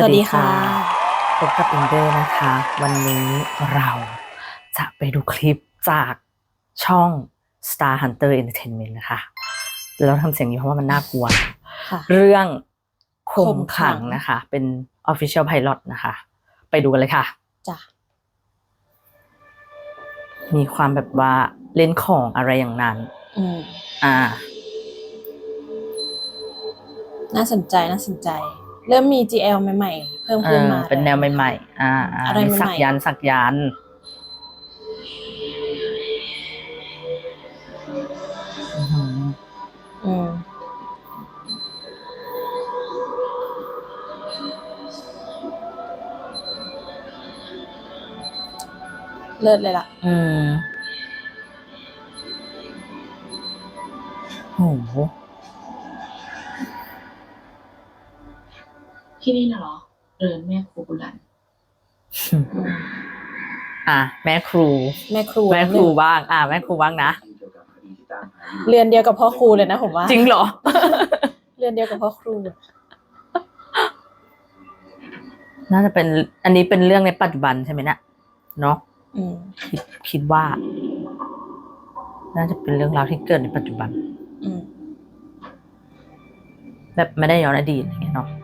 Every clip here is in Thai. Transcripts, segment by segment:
สวัสดีค่ะพบกับอินเดอร์นะคะ วันนี้เราจะไปดูคลิปจากช่อง Star Hunter Entertainment นะคะแล้วทำเสียงนี้เพราะว่ามันน่ากลัวค่ะเรื่องคมข่มขัขังงนะคะ เป็น Official Pilot นะคะ ไปดูกันเลยค่ะจ้ะมีความแบบว่าเล่นของอะไรอย่างนั้นอืมอ่า น่าสนใจน่าสนใจ เริ่มมี GL ใหม่ๆ เพิ่มขึ้นมาเออเป็นแนวใหม่ๆ อ่าอ่าอะไรมีใหม่ๆสักยันต์สักยันต์อื้อหืออืมเลิศเลยล่ะ อืมโห ที่นี่น่ะเหรอเรือนแม่ครูบุรันอะแม่ครู แม่ครูแม่ครูบ้าง อะแม่ครูบ้างนะเรียนเดียวกับพ่อครูเลยนะผมว่า จริงเหรอ เรียนเดียวกับพ่อครู น่าจะเป็นอันนี้เป็นเรื่องในปัจจุบันใช่ไหมเนะเนาะอืมคิดคิดว่า น่าจะเป็นเรื่องราวที่เกิดในปัจจุบันอืมแบบไม่ได้ย้อนอดีตอะไรเงี้ยเนาะน่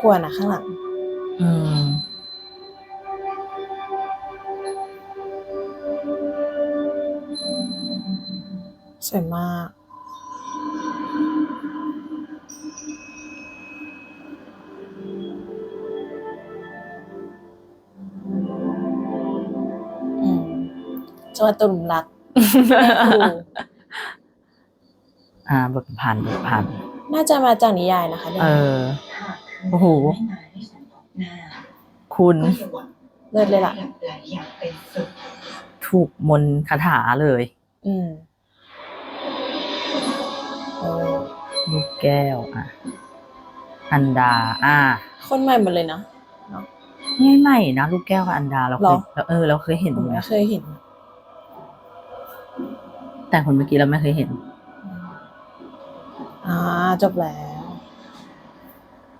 ากลัวนะข้างหลัง อืม สวยมาก อืมจังหวัดตุลรักแม่ครูอ่าบทผ่านบทผ่าน น่าจะมาจากนิยายนะคะเนี่ย เออ โอ้โหไม่นานให้ฉันพบหน้าคุณก็อย่าหวังเลิศเลยล่ะหลับไหลอย่างเป็นสุขถูกมนต์คาถาเลย อืมเออลูกแก้วอะ อันดา อ่าคนใหม่หมดเลยเนาะไม่ใหม่นะลูกแก้วกับอันดาเราหรเคอยเราเออ เราเคยเห็นผมอยู่ไม่นะเคยเห็น แต่คนเมื่อกี้เราไม่เคยเห็น อ่า จบแล้ว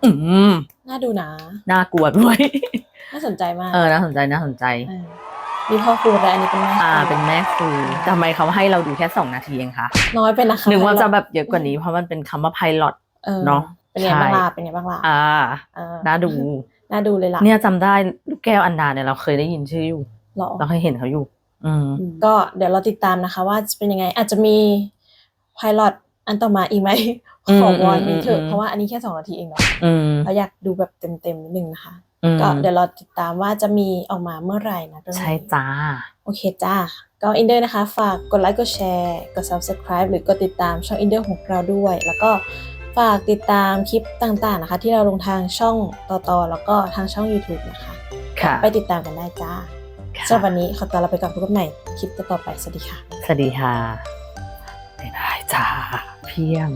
อืมน่าดูนะ น่ากลัวด้วย น่าสนใจมากเออน่าสนใจน่าสนใจเออมีพ่อครูแต่อันนี้เป็นแม่อ่าครูเป็นแม่ครูทำไมเขาให้เราดูแค่สองนาทีเองคะน้อยไปนะคะนึกว่าจะแบบเยอะกว่านี้เพราะมันเป็นคำว่าไพลอตเออเนอะเป็นไงบ้างใช่ล่ะเป็นไงบ้างล่ะอ่าเออน่าดู น่าดูเลยล่ะเนี่ยจำได้ลูกแก้วอันดาเนี่ยเราเคยได้ยินชื่ออยู่หรอ เราเคยเห็นเขาอยู่ อืม ก็เดี๋ยวเราติดตามนะคะว่าจะเป็นยังไงอาจจะมีพายลอต อันต่อมาอีกไหมอืมขอวอนอืมมีเถอะอืมเพราะว่าอันนี้แค่สองนาทีเองเนาะอืมเราอยากดูแบบเต็มๆนิดนึงนะคะอืมก็เดี๋ยวเราติดตามว่าจะมีออกมาเมื่อไหร่นะเรื่องนี้ใช่จ้า โอเคจ้า ก็อินเดอร์นะคะ ฝากกดไลค์กดแชร์กด subscribe หรือกดติดตามช่องอินเดอร์ของเราด้วย แล้วก็ฝากติดตามคลิปต่างๆนะคะ ที่เราลงทางช่องต่อๆแล้วก็ทางช่อง YouTube นะคะค่ะไปติดตามกันได้จ้าค่ะสำหรับวันนี้ขอตัวลาไปก่อนพบกันใหม่คลิปต่อๆไปสวัสดีค่ะ สวัสดีค่ะบ๊ายบายจ้า เพียง